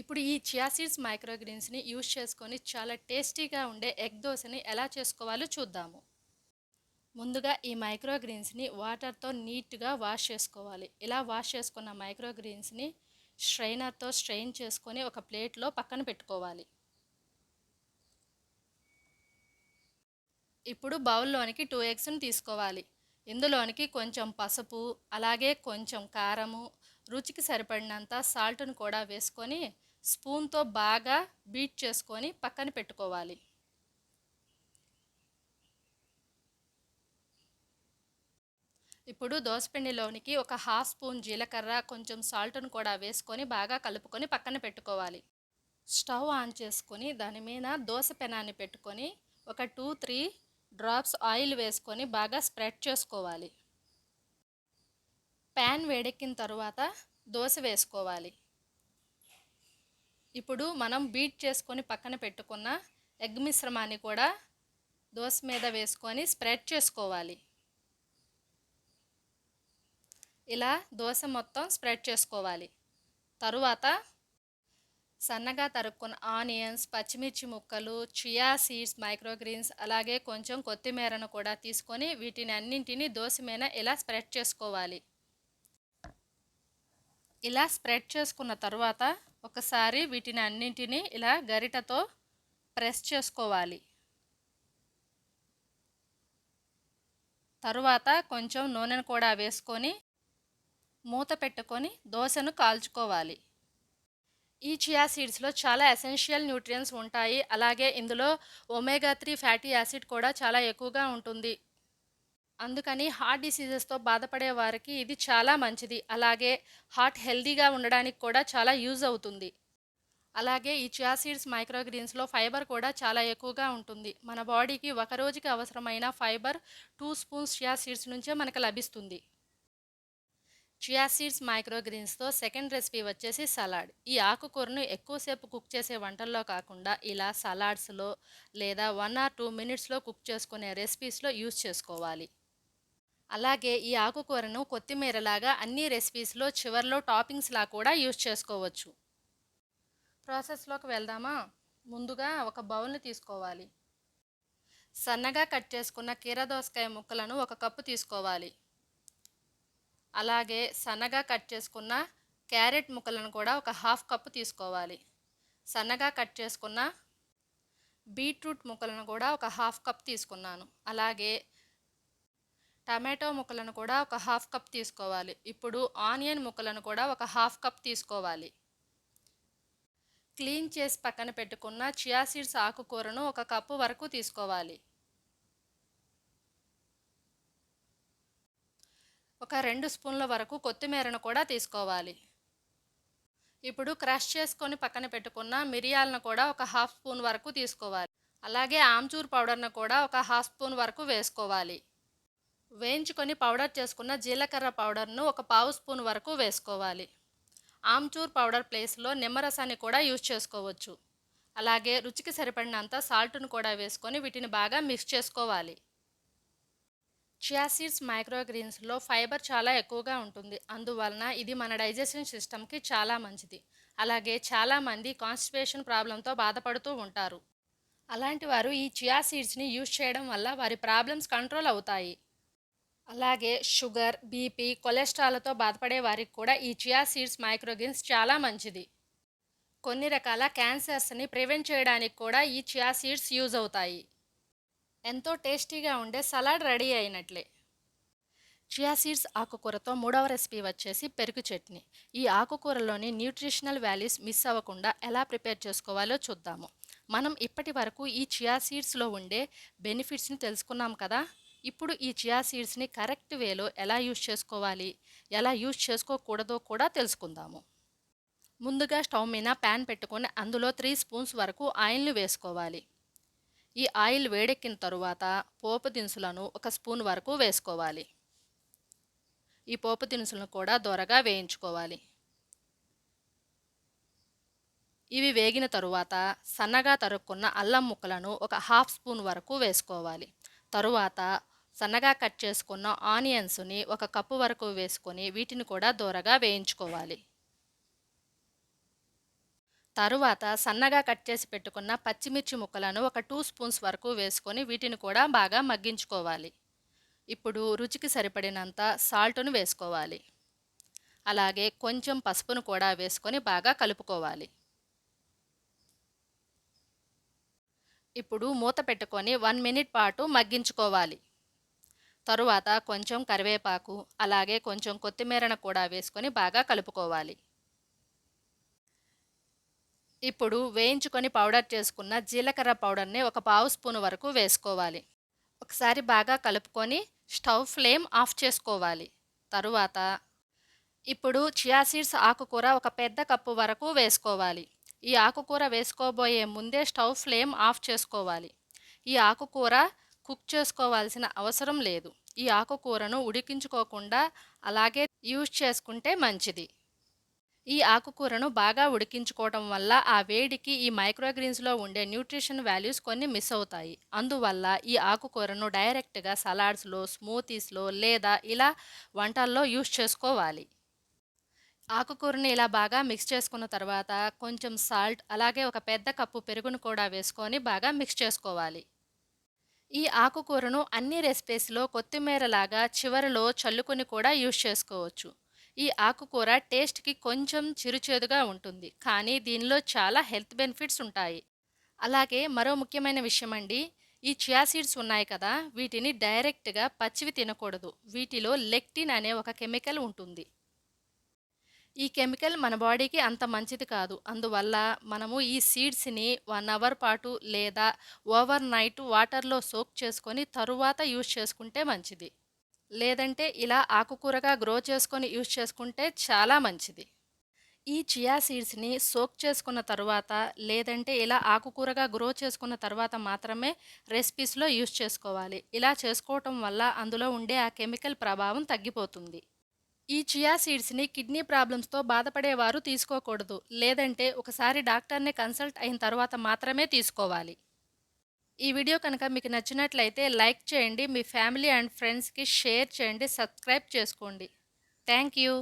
ఇప్పుడు ఈ chia seeds మైక్రోగ్రీన్స్ని use చేసుకొని చాలా టేస్టీగా ఉండే ఎగ్ దోశని ఎలా చేసుకోవాలో చూద్దాము. ముందుగా ఈ మైక్రోగ్రీన్స్ని వాటర్తో నీట్గా వాష్ చేసుకోవాలి. ఇలా వాష్ చేసుకున్న మైక్రోగ్రీన్స్ని స్ట్రైనర్తో స్ట్రెయిన్ చేసుకొని ఒక ప్లేట్లో పక్కన పెట్టుకోవాలి. ఇప్పుడు బౌల్లోనికి టూ ఎగ్స్ని తీసుకోవాలి. ఇందులోనికి కొంచెం పసుపు అలాగే కొంచెం కారము రుచికి సరిపడినంత సాల్ట్ను కూడా వేసుకొని స్పూన్తో బాగా బీట్ చేసుకొని పక్కన పెట్టుకోవాలి. ఇప్పుడు దోసపిండిలోనికి ఒక హాఫ్ స్పూన్ జీలకర్ర కొంచెం సాల్ట్ను కూడా వేసుకొని బాగా కలుపుకొని పక్కన పెట్టుకోవాలి. స్టవ్ ఆన్ చేసుకొని దాని మీద దోశ పెనాన్ని పెట్టుకొని ఒక టూ త్రీ డ్రాప్స్ ఆయిల్ వేసుకొని బాగా స్ప్రెడ్ చేసుకోవాలి. ప్యాన్ వేడెక్కిన తర్వాత దోశ వేసుకోవాలి. ఇప్పుడు మనం బీట్ చేసుకొని పక్కన పెట్టుకున్న ఎగ్ మిశ్రమాన్ని కూడా దోశ మీద వేసుకొని స్ప్రెడ్ చేసుకోవాలి. ఇలా దోశ మొత్తం స్ప్రెడ్ చేసుకోవాలి. తరువాత సన్నగా తరుక్కున్న ఆనియన్స్ పచ్చిమిర్చి ముక్కలు చియా సీడ్స్ మైక్రోగ్రీన్స్ అలాగే కొంచెం కొత్తిమీరను కూడా తీసుకొని వీటిని అన్నింటినీ దోశ మీద ఇలా స్ప్రెడ్ చేసుకోవాలి. ఇలా స్ప్రెడ్ చేసుకున్న తర్వాత ఒకసారి వీటిని అన్నింటినీ ఇలా గరిటతో ప్రెస్ చేసుకోవాలి. తరువాత కొంచెం నూనెను కూడా వేసుకొని మూత పెట్టుకొని దోశను కాల్చుకోవాలి. ఈ చియా సీడ్స్లో చాలా ఎసెన్షియల్ న్యూట్రియన్స్ ఉంటాయి. అలాగే ఇందులో ఒమేగా త్రీ ఫ్యాటీ యాసిడ్ కూడా చాలా ఎక్కువగా ఉంటుంది. అందుకని హార్ట్ డిసీజెస్తో బాధపడే వారికి ఇది చాలా మంచిది. అలాగే హార్ట్ హెల్దీగా ఉండడానికి కూడా చాలా యూజ్ అవుతుంది. అలాగే ఈ చియా సీడ్స్ మైక్రోగ్రీన్స్లో ఫైబర్ కూడా చాలా ఎక్కువగా ఉంటుంది. మన బాడీకి ఒక రోజుకి అవసరమైన fibre two spoons chia seeds నుంచే మనకు లభిస్తుంది. చియా సీడ్స్ మైక్రోగ్రీన్స్తో సెకండ్ రెసిపీ వచ్చేసి సలాడ్. ఈ ఆకుకూరను ఎక్కువసేపు కుక్ చేసే వంటల్లో కాకుండా ఇలా సలాడ్స్లో లేదా వన్ ఆర్ టూ మినిట్స్లో కుక్ చేసుకునే రెసిపీస్లో యూస్ చేసుకోవాలి. అలాగే ఈ ఆకుకూరను కొత్తిమీరలాగా అన్ని రెసిపీస్లో చివరిలో టాపింగ్స్లా కూడా యూస్ చేసుకోవచ్చు. ప్రాసెస్లోకి వెళ్దామా? ముందుగా ఒక బౌల్ని తీసుకోవాలి. సన్నగా కట్ చేసుకున్న కీరదోసకాయ ముక్కలను ఒక కప్పు తీసుకోవాలి. అలాగే సన్నగా కట్ చేసుకున్న క్యారెట్ ముక్కలను కూడా ఒక హాఫ్ కప్పు తీసుకోవాలి. సన్నగా కట్ చేసుకున్న బీట్రూట్ ముక్కలను కూడా ఒక హాఫ్ కప్ తీసుకున్నాను. అలాగే టమాటో ముక్కలను కూడా ఒక హాఫ్ కప్ తీసుకోవాలి. ఇప్పుడు ఆనియన్ ముక్కలను కూడా ఒక హాఫ్ కప్ తీసుకోవాలి. క్లీన్ చేసి పక్కన పెట్టుకున్న చియా సీడ్స్ ఆకుకూరను ఒక కప్పు వరకు తీసుకోవాలి. ఒక రెండు స్పూన్ల వరకు కొత్తిమీరను కూడా తీసుకోవాలి. ఇప్పుడు క్రష్ చేసుకొని పక్కన పెట్టుకున్న మిరియాలను కూడా ఒక హాఫ్ స్పూన్ వరకు తీసుకోవాలి. అలాగే ఆమ్చూర్ పౌడర్ను కూడా ఒక హాఫ్ స్పూన్ వరకు వేసుకోవాలి. వేయించుకొని పౌడర్ చేసుకున్న జీలకర్ర పౌడర్ను ఒక పావు స్పూన్ వరకు వేసుకోవాలి. ఆమ్చూర్ పౌడర్ ప్లేస్లో నిమ్మరసాన్ని కూడా యూజ్ చేసుకోవచ్చు. అలాగే రుచికి సరిపడినంత సాల్ట్ను కూడా వేసుకొని వీటిని బాగా మిక్స్ చేసుకోవాలి. చియా సీడ్స్ మైక్రోగ్రీన్స్లో ఫైబర్ చాలా ఎక్కువగా ఉంటుంది. అందువలన ఇది మన డైజెషన్ సిస్టమ్కి చాలా మంచిది. అలాగే చాలామంది కాన్స్టిపేషన్ ప్రాబ్లంతో బాధపడుతూ ఉంటారు. అలాంటి వారు ఈ చియా సీడ్స్ని యూజ్ చేయడం వల్ల వారి ప్రాబ్లమ్స్ కంట్రోల్ అవుతాయి. అలాగే షుగర్ బీపీ కొలెస్ట్రాల్తో బాధపడే వారికి కూడా ఈ చియా సీడ్స్ మైక్రోగ్రీన్స్ చాలా మంచిది. కొన్ని రకాల క్యాన్సర్స్ని ప్రివెంట్ చేయడానికి కూడా ఈ చియా సీడ్స్ యూజ్ అవుతాయి. ఎంతో టేస్టీగా ఉండే సలాడ్ రెడీ అయినట్లే. చియా సీడ్స్ ఆకుకూరతో మూడవ రెసిపీ వచ్చేసి పెరుగు చట్నీ. ఈ ఆకుకూరలోని న్యూట్రిషనల్ వాల్యూస్ మిస్ అవ్వకుండా ఎలా ప్రిపేర్ చేసుకోవాలో చూద్దాము. మనం ఇప్పటి వరకు ఈ చియా సీడ్స్లో ఉండే బెనిఫిట్స్ని తెలుసుకున్నాం కదా? ఇప్పుడు ఈ చియా సీడ్స్ని కరెక్ట్ వేలో ఎలా యూజ్ చేసుకోవాలి? ఎలా యూజ్ చేసుకోకూడదో కూడా తెలుసుకుందాము. ముందుగా స్టవ్ మీద ప్యాన్ పెట్టుకొని అందులో త్రీ స్పూన్స్ వరకు ఆయిల్ని వేసుకోవాలి. ఈ ఆయిల్ వేడెక్కిన తరువాత పోపు దినుసులను ఒక స్పూన్ వరకు వేసుకోవాలి. ఈ పోపు దినుసులను కూడా దొరగా వేయించుకోవాలి. ఇవి వేగిన తరువాత సన్నగా తరుక్కున్న అల్లం ముక్కలను ఒక హాఫ్ స్పూన్ వరకు వేసుకోవాలి. తరువాత సన్నగా కట్ చేసుకున్న ఆనియన్స్ని ఒక కప్పు వరకు వేసుకొని వీటిని కూడా దూరగా వేయించుకోవాలి. తరువాత సన్నగా కట్ చేసి పెట్టుకున్న పచ్చిమిర్చి ముక్కలను ఒక టూ స్పూన్స్ వరకు వేసుకొని వీటిని కూడా బాగా మగ్గించుకోవాలి. ఇప్పుడు రుచికి సరిపడినంత సాల్ట్ను వేసుకోవాలి. అలాగే కొంచెం పసుపును కూడా వేసుకొని బాగా కలుపుకోవాలి. ఇప్పుడు మూత పెట్టుకొని వన్ మినిట్ పాటు మగ్గించుకోవాలి. తరువాత కొంచెం కరివేపాకు అలాగే కొంచెం కొత్తిమీరను కూడా వేసుకొని బాగా కలుపుకోవాలి. ఇప్పుడు వేయించుకొని పౌడర్ చేసుకున్న జీలకర్ర పౌడర్ని ఒక పావు స్పూన్ వరకు వేసుకోవాలి. ఒకసారి బాగా కలుపుకొని స్టవ్ ఫ్లేమ్ ఆఫ్ చేసుకోవాలి. తరువాత ఇప్పుడు చియా సీడ్స్ ఆకుకూర ఒక పెద్ద కప్పు వరకు వేసుకోవాలి. ఈ ఆకుకూర వేసుకోబోయే ముందే స్టవ్ ఫ్లేమ్ ఆఫ్ చేసుకోవాలి. ఈ ఆకుకూర కుక్ చేసుకోవాల్సిన అవసరం లేదు. ఈ ఆకుకూరను ఉడికించుకోకుండా అలాగే యూజ్ చేసుకుంటే మంచిది. ఈ ఆకుకూరను బాగా ఉడికించుకోవడం వల్ల ఆ వేడికి ఈ మైక్రోగ్రీన్స్లో ఉండే న్యూట్రిషన్ వాల్యూస్ కొన్ని మిస్ అవుతాయి. అందువల్ల ఈ ఆకుకూరను డైరెక్ట్గా సలాడ్స్లో స్మూతీస్లో లేదా ఇలా వంటల్లో యూజ్ చేసుకోవాలి. ఆకుకూరని ఇలా బాగా మిక్స్ చేసుకున్న తర్వాత కొంచెం సాల్ట్ అలాగే ఒక పెద్ద కప్పు పెరుగును కూడా వేసుకొని బాగా మిక్స్ చేసుకోవాలి. ఈ ఆకుకూరను అన్ని రెసిపీస్లో కొత్తిమీర లాగా చివరిలో చల్లుకొని కూడా యూజ్ చేసుకోవచ్చు. ఈ ఆకుకూర టేస్ట్కి కొంచెం చిరుచేదుగా ఉంటుంది. కానీ దీనిలో చాలా హెల్త్ బెనిఫిట్స్ ఉంటాయి. అలాగే మరో ముఖ్యమైన విషయం అండి. ఈ చియా సీడ్స్ ఉన్నాయి కదా వీటిని డైరెక్ట్గా పచ్చివి తినకూడదు. వీటిలో లెక్టిన్ అనే ఒక కెమికల్ ఉంటుంది. ఈ కెమికల్ మన బాడీకి అంత మంచిది కాదు. అందువల్ల మనము ఈ సీడ్స్ని వన్ అవర్ పాటు లేదా ఓవర్ నైట్ వాటర్లో సోక్ చేసుకొని తరువాత యూజ్ చేసుకుంటే మంచిది. లేదంటే ఇలా ఆకుకూరగా గ్రో చేసుకొని యూజ్ చేసుకుంటే చాలా మంచిది. ఈ చియా సీడ్స్ని సోక్ చేసుకున్న తర్వాత లేదంటే ఇలా ఆకుకూరగా గ్రో చేసుకున్న తర్వాత మాత్రమే రెసిపీస్లో యూజ్ చేసుకోవాలి. ఇలా చేసుకోవటం వల్ల అందులో ఉండే ఆ కెమికల్ ప్రభావం తగ్గిపోతుంది. ఈ చియా సీడ్స్ని కిడ్నీ ప్రాబ్లమ్స్తో బాధపడేవారు తీసుకోకూడదు. లేదంటే ఒకసారి డాక్టర్ని కన్సల్ట్ అయిన తర్వాత మాత్రమే తీసుకోవాలి. ఈ వీడియో కనుక మీకు నచ్చినట్లయితే లైక్ చేయండి. మీ ఫ్యామిలీ అండ్ ఫ్రెండ్స్కి షేర్ చేయండి. సబ్స్క్రైబ్ చేసుకోండి. Thank you.